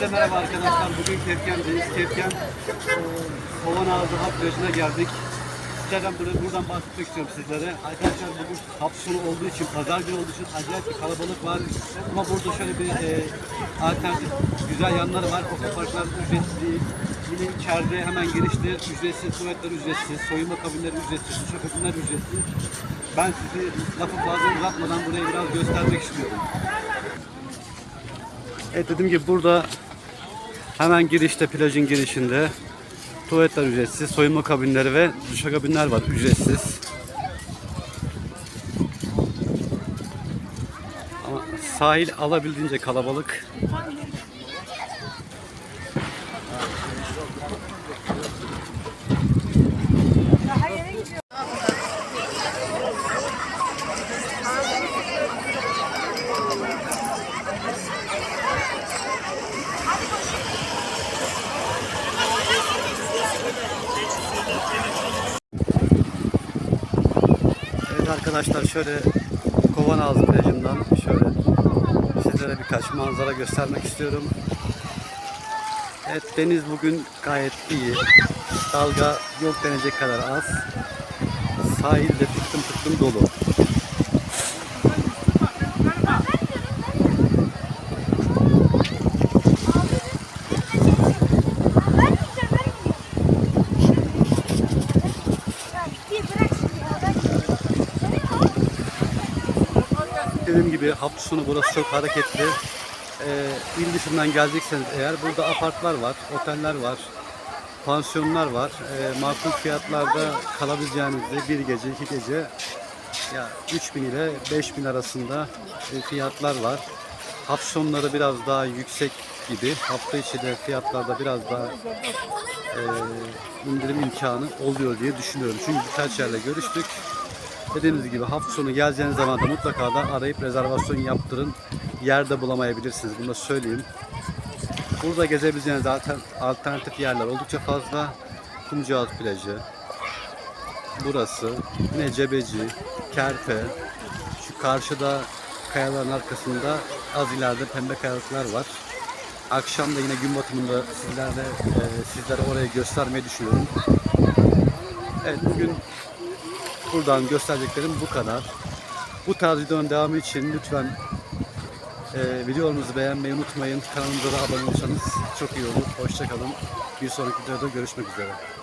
Herkese merhaba arkadaşlar. Bugün Kefken'deyiz. Kefken e, Kovan Ağzı Hap geldik. Sizlerden buradan, buradan bahsetmek istiyorum sizlere. Arkadaşlar bugün sonu olduğu için, pazar günü olduğu için acayip bir kalabalık var. Ama burada şöyle bir e, alternatif güzel yanları var. Otoparklar ücretsiz değil. Yine içeride hemen girişte ücretsiz, tuvaletler ücretsiz, soyunma kabinleri ücretsiz, duş kabinler ücretsiz. Ben sizi lafı fazla uzatmadan burayı biraz göstermek istiyorum. Evet dediğim gibi burada hemen girişte plajın girişinde tuvaletler ücretsiz, soyunma kabinleri ve duşakabinler var ücretsiz. Ama sahil alabildiğince kalabalık. Evet arkadaşlar şöyle Kovanağızı plajından şöyle sizlere birkaç manzara göstermek istiyorum. Evet deniz bugün gayet iyi. Dalga yok denecek kadar az. Sahil de tıktım tıktım dolu. Dediğim gibi hafta sonu burası çok hareketli. Ee, il dışından gelecekseniz eğer burada apartlar var, oteller var, pansiyonlar var. Ee, makul fiyatlarda kalabileceğinizde bir gece, iki gece ya 3000 ile 5000 arasında e, fiyatlar var. Hafta sonları biraz daha yüksek gibi. Hafta içi de fiyatlarda biraz daha e, indirim imkanı oluyor diye düşünüyorum. Çünkü birkaç yerle görüştük. Dediğimiz gibi hafta sonu geleceğiniz zaman da mutlaka da arayıp rezervasyon yaptırın. Yerde bulamayabilirsiniz. Bunu da söyleyeyim. Burada gezebileceğiniz alternatif yerler oldukça fazla. Kumcuağız plajı, burası, yine Cebeci, Kerpe, şu karşıda kayaların arkasında az ileride pembe kayalıklar var. Akşam da yine gün batımında sizlerle e, sizlere orayı göstermeyi düşünüyorum. Evet bugün buradan göstereceklerim bu kadar. Bu tarz videonun devamı için lütfen e, videolarımızı beğenmeyi unutmayın. Kanalımıza da abone olursanız çok iyi olur. Hoşçakalın. Bir sonraki videoda görüşmek üzere.